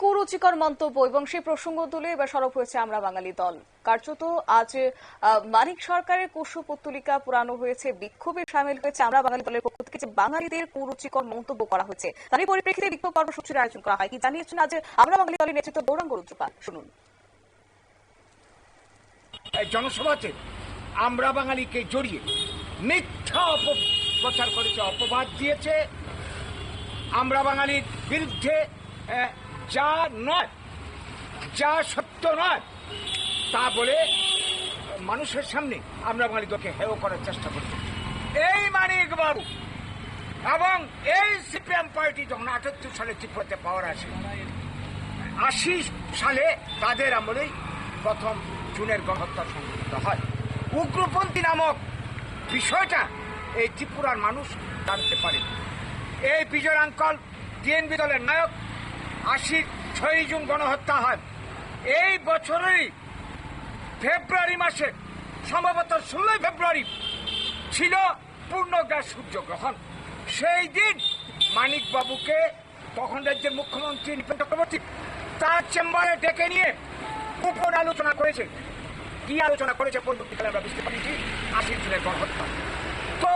কুরুচিকর মন্তব্য এবং সেই প্রসঙ্গ তুলে এবার সরব হয়েছে আমরা বাঙালি দল। কার্যত আজ মানিক সরকারের কুশপুত্তলিকা পুরানো হয়েছে, বিক্ষোভে সামিল হয়েছে আমরা বাঙালি দলের পক্ষ থেকে যে বাঙালিদের কুরুচিকর মন্তব্য করা হয়েছে তারই পরিপ্রেক্ষিতে বিক্ষোভ কর্মসূচির আয়োজন করা হয়। কি জানিয়েছেন আজ আমরা বাঙালি দলের নেতৃত্ব গৌরাঙ্গ রুদ্রপাল? শুনুন। জনসভাতে আমরা বাঙালিকে জড়িয়ে মিথ্যা অপপ্রচার করেছে, অপবাদ দিয়েছে। আমরা বাঙালির বিরুদ্ধে যা নয়, যা সত্য নয়, তা বলে মানুষের সামনে আমরা বাঙালিদেরকে হেয় করার চেষ্টা করছি এই মানিক বাবু এবং এই সিপিএম পার্টি যখন আটাত্তর সালে ত্রিপুরাতে পাওয়ার আসে আশি সালে তাদের আমলেই প্রথম জুনের গণহত্যা সংঘটিত হয়। উগ্রপন্থী নামক বিষয়টা এই ত্রিপুরার মানুষ জানতে পারে এই বিজয় আঙ্কল ডিএনবি দলের নায়ক আশির ছয়ই জুন গণহত্যা হয়। এই বছরেরই ফেব্রুয়ারি মাসে, সম্ভবত ষোলোই ফেব্রুয়ারি, ছিল পূর্ণগ্রাস সূর্যগ্রহণ। সেই দিন মানিক বাবুকে তখন রাজ্যের মুখ্যমন্ত্রী নৃপেন চক্রবর্তী তার চেম্বারে ডেকে নিয়ে গোপন আলোচনা করেছে। কি আলোচনা করেছে পরবর্তীকালে আমরা বুঝতে পারিছি আশির জুনের গণহত্যা। তো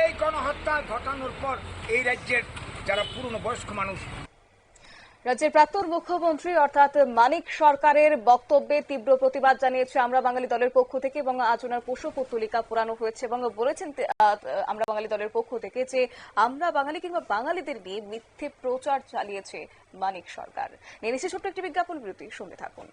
এই গণহত্যা ঘটানোর পর এই রাজ্যের যারা পুরনো বয়স্ক মানুষ রাজ্যের প্রাক্তন মুখ্যমন্ত্রী অর্থাৎ মানিক সরকারের বক্তব্যে তীব্র প্রতিবাদ জানিয়েছে আমরা বাঙালি দলের পক্ষ থেকে এবং আজ ওনার পুতুলিকা পুরানো হয়েছে এবং বলেছেন আমরা বাঙালি দলের পক্ষ থেকে যে আমরা বাঙালি কিংবা বাঙালিদের নিয়ে মিথ্যে প্রচার চালিয়েছে মানিক সরকার। নিয়ে নিশ্চয় ছোট্ট একটি বিজ্ঞাপন বিরতি, শুনতে থাকুন।